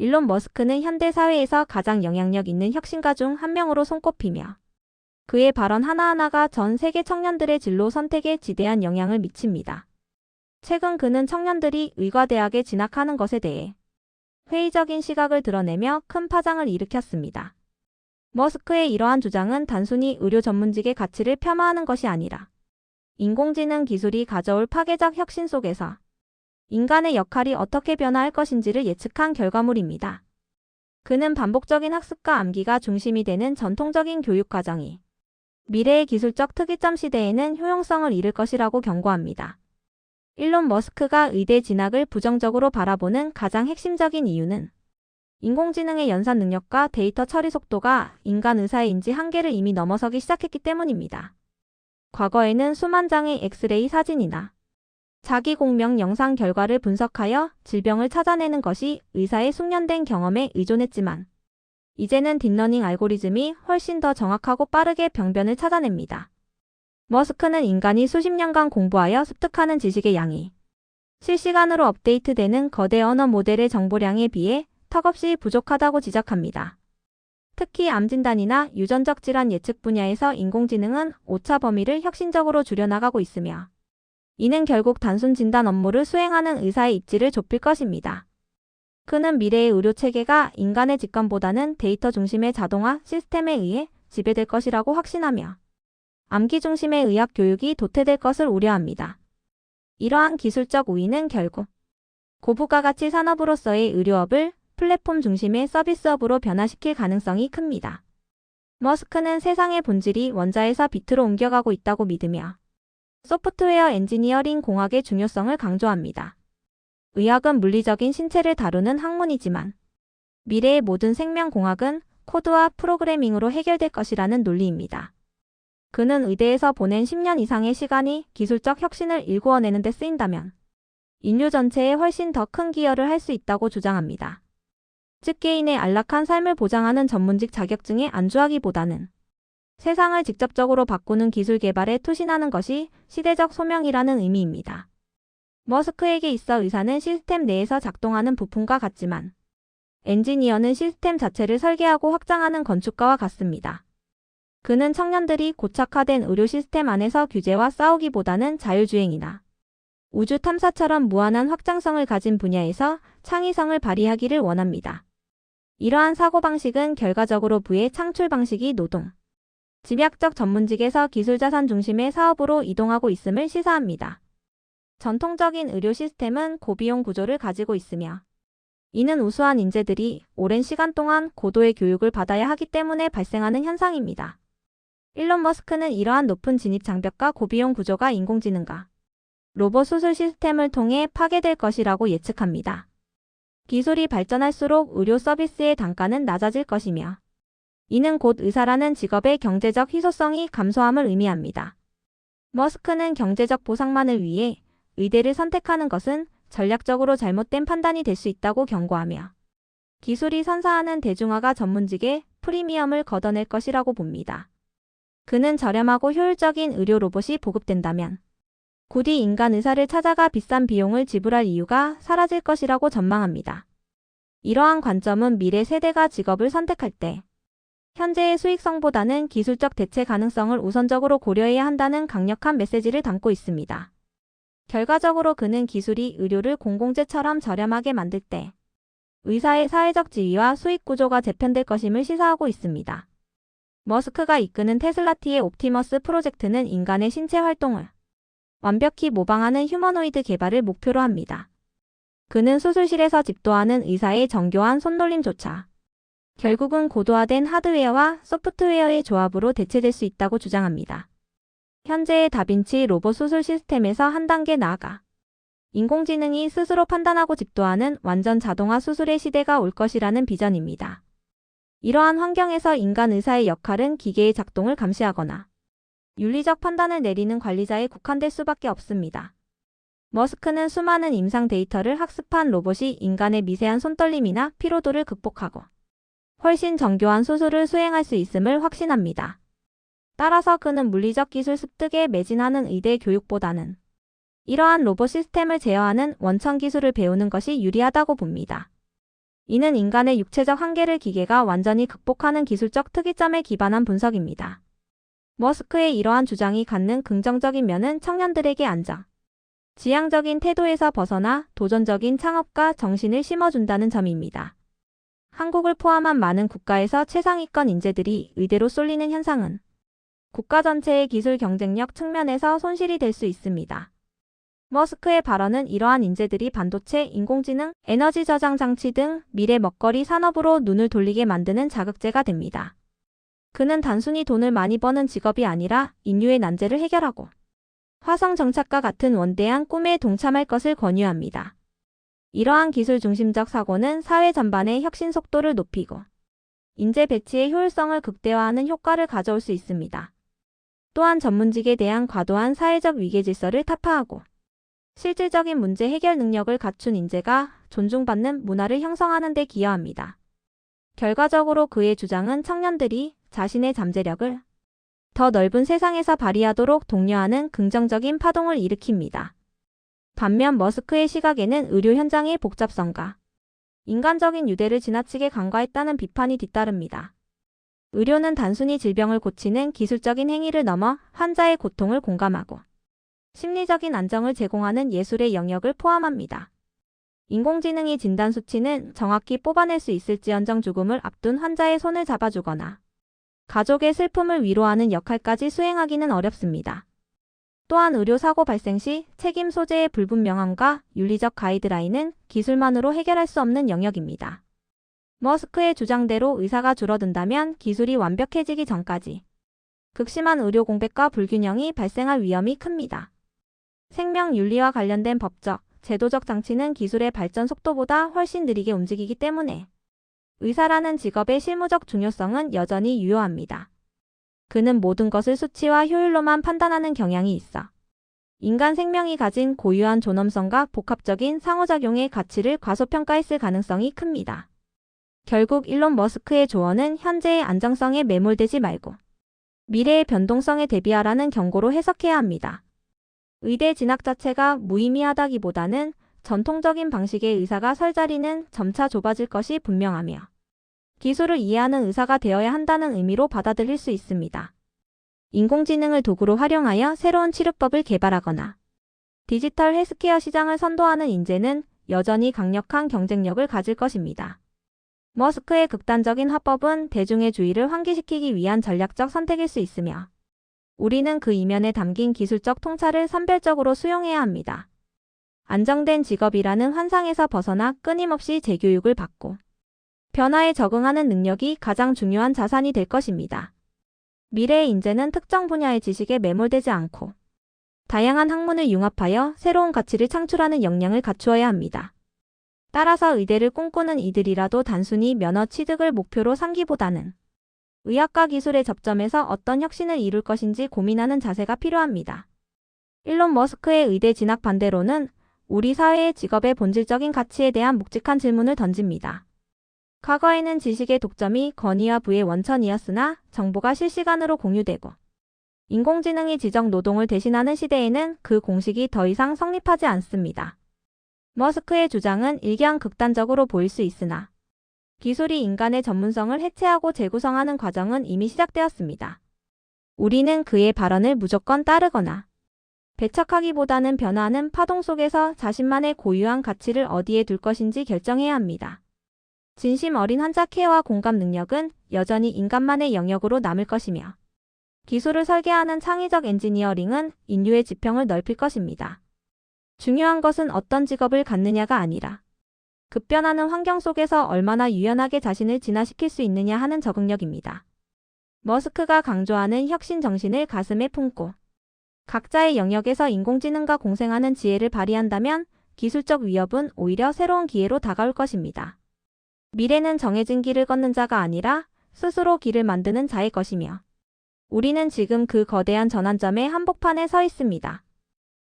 일론 머스크는 현대 사회에서 가장 영향력 있는 혁신가 중 한 명으로 손꼽히며 그의 발언 하나하나가 전 세계 청년들의 진로 선택에 지대한 영향을 미칩니다. 최근 그는 청년들이 의과대학에 진학하는 것에 대해 회의적인 시각을 드러내며 큰 파장을 일으켰습니다. 머스크의 이러한 주장은 단순히 의료 전문직의 가치를 폄하하는 것이 아니라 인공지능 기술이 가져올 파괴적 혁신 속에서 인간의 역할이 어떻게 변화할 것인지를 예측한 결과물입니다. 그는 반복적인 학습과 암기가 중심이 되는 전통적인 교육 과정이 미래의 기술적 특이점 시대에는 효용성을 잃을 것이라고 경고합니다. 일론 머스크가 의대 진학을 부정적으로 바라보는 가장 핵심적인 이유는 인공지능의 연산 능력과 데이터 처리 속도가 인간 의사의 인지 한계를 이미 넘어서기 시작했기 때문입니다. 과거에는 수만 장의 엑스레이 사진이나 자기 공명 영상 결과를 분석하여 질병을 찾아내는 것이 의사의 숙련된 경험에 의존했지만 이제는 딥러닝 알고리즘이 훨씬 더 정확하고 빠르게 병변을 찾아냅니다. 머스크는 인간이 수십 년간 공부하여 습득하는 지식의 양이 실시간으로 업데이트되는 거대 언어 모델의 정보량에 비해 턱없이 부족하다고 지적합니다. 특히 암 진단이나 유전적 질환 예측 분야에서 인공지능은 오차 범위를 혁신적으로 줄여나가고 있으며 이는 결국 단순 진단 업무를 수행하는 의사의 입지를 좁힐 것입니다. 그는 미래의 의료 체계가 인간의 직관보다는 데이터 중심의 자동화 시스템에 의해 지배될 것이라고 확신하며 암기 중심의 의학 교육이 도태될 것을 우려합니다. 이러한 기술적 우위는 결국 고부가 가치 산업으로서의 의료업을 플랫폼 중심의 서비스업으로 변화시킬 가능성이 큽니다. 머스크는 세상의 본질이 원자에서 비트로 옮겨가고 있다고 믿으며 소프트웨어 엔지니어링 공학의 중요성을 강조합니다. 의학은 물리적인 신체를 다루는 학문이지만 미래의 모든 생명공학은 코드와 프로그래밍으로 해결될 것이라는 논리입니다. 그는 의대에서 보낸 10년 이상의 시간이 기술적 혁신을 일구어내는 데 쓰인다면 인류 전체에 훨씬 더 큰 기여를 할 수 있다고 주장합니다. 즉 개인의 안락한 삶을 보장하는 전문직 자격증에 안주하기보다는 세상을 직접적으로 바꾸는 기술 개발에 투신하는 것이 시대적 소명이라는 의미입니다. 머스크에게 있어 의사는 시스템 내에서 작동하는 부품과 같지만 엔지니어는 시스템 자체를 설계하고 확장하는 건축가와 같습니다. 그는 청년들이 고착화된 의료 시스템 안에서 규제와 싸우기보다는 자율주행이나 우주 탐사처럼 무한한 확장성을 가진 분야에서 창의성을 발휘하기를 원합니다. 이러한 사고방식은 결과적으로 부의 창출 방식이 노동, 집약적 전문직에서 기술자산 중심의 사업으로 이동하고 있음을 시사합니다. 전통적인 의료 시스템은 고비용 구조를 가지고 있으며 이는 우수한 인재들이 오랜 시간 동안 고도의 교육을 받아야 하기 때문에 발생하는 현상입니다. 일론 머스크는 이러한 높은 진입 장벽과 고비용 구조가 인공지능과 로봇 수술 시스템을 통해 파괴될 것이라고 예측합니다. 기술이 발전할수록 의료 서비스의 단가는 낮아질 것이며 이는 곧 의사라는 직업의 경제적 희소성이 감소함을 의미합니다. 머스크는 경제적 보상만을 위해 의대를 선택하는 것은 전략적으로 잘못된 판단이 될 수 있다고 경고하며 기술이 선사하는 대중화가 전문직의 프리미엄을 걷어낼 것이라고 봅니다. 그는 저렴하고 효율적인 의료 로봇이 보급된다면 굳이 인간 의사를 찾아가 비싼 비용을 지불할 이유가 사라질 것이라고 전망합니다. 이러한 관점은 미래 세대가 직업을 선택할 때 현재의 수익성보다는 기술적 대체 가능성을 우선적으로 고려해야 한다는 강력한 메시지를 담고 있습니다. 결과적으로 그는 기술이 의료를 공공재처럼 저렴하게 만들 때 의사의 사회적 지위와 수익 구조가 재편될 것임을 시사하고 있습니다. 머스크가 이끄는 테슬라티의 옵티머스 프로젝트는 인간의 신체 활동을 완벽히 모방하는 휴머노이드 개발을 목표로 합니다. 그는 수술실에서 집도하는 의사의 정교한 손놀림조차 결국은 고도화된 하드웨어와 소프트웨어의 조합으로 대체될 수 있다고 주장합니다. 현재의 다빈치 로봇 수술 시스템에서 한 단계 나아가 인공지능이 스스로 판단하고 집도하는 완전 자동화 수술의 시대가 올 것이라는 비전입니다. 이러한 환경에서 인간 의사의 역할은 기계의 작동을 감시하거나 윤리적 판단을 내리는 관리자에 국한될 수밖에 없습니다. 머스크는 수많은 임상 데이터를 학습한 로봇이 인간의 미세한 손떨림이나 피로도를 극복하고 훨씬 정교한 수술을 수행할 수 있음을 확신합니다. 따라서 그는 물리적 기술 습득에 매진하는 의대 교육보다는 이러한 로봇 시스템을 제어하는 원천 기술을 배우는 것이 유리하다고 봅니다. 이는 인간의 육체적 한계를 기계가 완전히 극복하는 기술적 특이점에 기반한 분석입니다. 머스크의 이러한 주장이 갖는 긍정적인 면은 청년들에게 안정, 지향적인 태도에서 벗어나 도전적인 창업과 정신을 심어준다는 점입니다. 한국을 포함한 많은 국가에서 최상위권 인재들이 의대로 쏠리는 현상은 국가 전체의 기술 경쟁력 측면에서 손실이 될 수 있습니다. 머스크의 발언은 이러한 인재들이 반도체, 인공지능, 에너지 저장 장치 등 미래 먹거리 산업으로 눈을 돌리게 만드는 자극제가 됩니다. 그는 단순히 돈을 많이 버는 직업이 아니라 인류의 난제를 해결하고 화성 정착과 같은 원대한 꿈에 동참할 것을 권유합니다. 이러한 기술 중심적 사고는 사회 전반의 혁신 속도를 높이고 인재 배치의 효율성을 극대화하는 효과를 가져올 수 있습니다. 또한 전문직에 대한 과도한 사회적 위계 질서를 타파하고 실질적인 문제 해결 능력을 갖춘 인재가 존중받는 문화를 형성하는 데 기여합니다. 결과적으로 그의 주장은 청년들이 자신의 잠재력을 더 넓은 세상에서 발휘하도록 독려하는 긍정적인 파동을 일으킵니다. 반면 머스크의 시각에는 의료 현장의 복잡성과 인간적인 유대를 지나치게 간과했다는 비판이 뒤따릅니다. 의료는 단순히 질병을 고치는 기술적인 행위를 넘어 환자의 고통을 공감하고 심리적인 안정을 제공하는 예술의 영역을 포함합니다. 인공지능이 진단 수치는 정확히 뽑아낼 수 있을지언정 죽음을 앞둔 환자의 손을 잡아주거나 가족의 슬픔을 위로하는 역할까지 수행하기는 어렵습니다. 또한 의료사고 발생 시 책임 소재의 불분명함과 윤리적 가이드라인은 기술만으로 해결할 수 없는 영역입니다. 머스크의 주장대로 의사가 줄어든다면 기술이 완벽해지기 전까지 극심한 의료 공백과 불균형이 발생할 위험이 큽니다. 생명 윤리와 관련된 법적, 제도적 장치는 기술의 발전 속도보다 훨씬 느리게 움직이기 때문에 의사라는 직업의 실무적 중요성은 여전히 유효합니다. 그는 모든 것을 수치와 효율로만 판단하는 경향이 있어 인간 생명이 가진 고유한 존엄성과 복합적인 상호작용의 가치를 과소평가했을 가능성이 큽니다. 결국 일론 머스크의 조언은 현재의 안정성에 매몰되지 말고 미래의 변동성에 대비하라는 경고로 해석해야 합니다. 의대 진학 자체가 무의미하다기보다는 전통적인 방식의 의사가 설 자리는 점차 좁아질 것이 분명하며 기술을 이해하는 의사가 되어야 한다는 의미로 받아들일 수 있습니다. 인공지능을 도구로 활용하여 새로운 치료법을 개발하거나 디지털 헬스케어 시장을 선도하는 인재는 여전히 강력한 경쟁력을 가질 것입니다. 머스크의 극단적인 화법은 대중의 주의를 환기시키기 위한 전략적 선택일 수 있으며 우리는 그 이면에 담긴 기술적 통찰을 선별적으로 수용해야 합니다. 안정된 직업이라는 환상에서 벗어나 끊임없이 재교육을 받고 변화에 적응하는 능력이 가장 중요한 자산이 될 것입니다. 미래의 인재는 특정 분야의 지식에 매몰되지 않고 다양한 학문을 융합하여 새로운 가치를 창출하는 역량을 갖추어야 합니다. 따라서 의대를 꿈꾸는 이들이라도 단순히 면허 취득을 목표로 삼기보다는 의학과 기술의 접점에서 어떤 혁신을 이룰 것인지 고민하는 자세가 필요합니다. 일론 머스크의 의대 진학 반대로는 우리 사회의 직업의 본질적인 가치에 대한 묵직한 질문을 던집니다. 과거에는 지식의 독점이 건의와 부의 원천이었으나 정보가 실시간으로 공유되고 인공지능이 지적 노동을 대신하는 시대에는 그 공식이 더 이상 성립하지 않습니다. 머스크의 주장은 일견 극단적으로 보일 수 있으나 기술이 인간의 전문성을 해체하고 재구성하는 과정은 이미 시작되었습니다. 우리는 그의 발언을 무조건 따르거나 배척하기보다는 변화하는 파동 속에서 자신만의 고유한 가치를 어디에 둘 것인지 결정해야 합니다. 진심 어린 환자 케어와 공감 능력은 여전히 인간만의 영역으로 남을 것이며 기술을 설계하는 창의적 엔지니어링은 인류의 지평을 넓힐 것입니다. 중요한 것은 어떤 직업을 갖느냐가 아니라 급변하는 환경 속에서 얼마나 유연하게 자신을 진화시킬 수 있느냐 하는 적응력입니다. 머스크가 강조하는 혁신 정신을 가슴에 품고 각자의 영역에서 인공지능과 공생하는 지혜를 발휘한다면 기술적 위협은 오히려 새로운 기회로 다가올 것입니다. 미래는 정해진 길을 걷는 자가 아니라 스스로 길을 만드는 자의 것이며 우리는 지금 그 거대한 전환점의 한복판에 서 있습니다.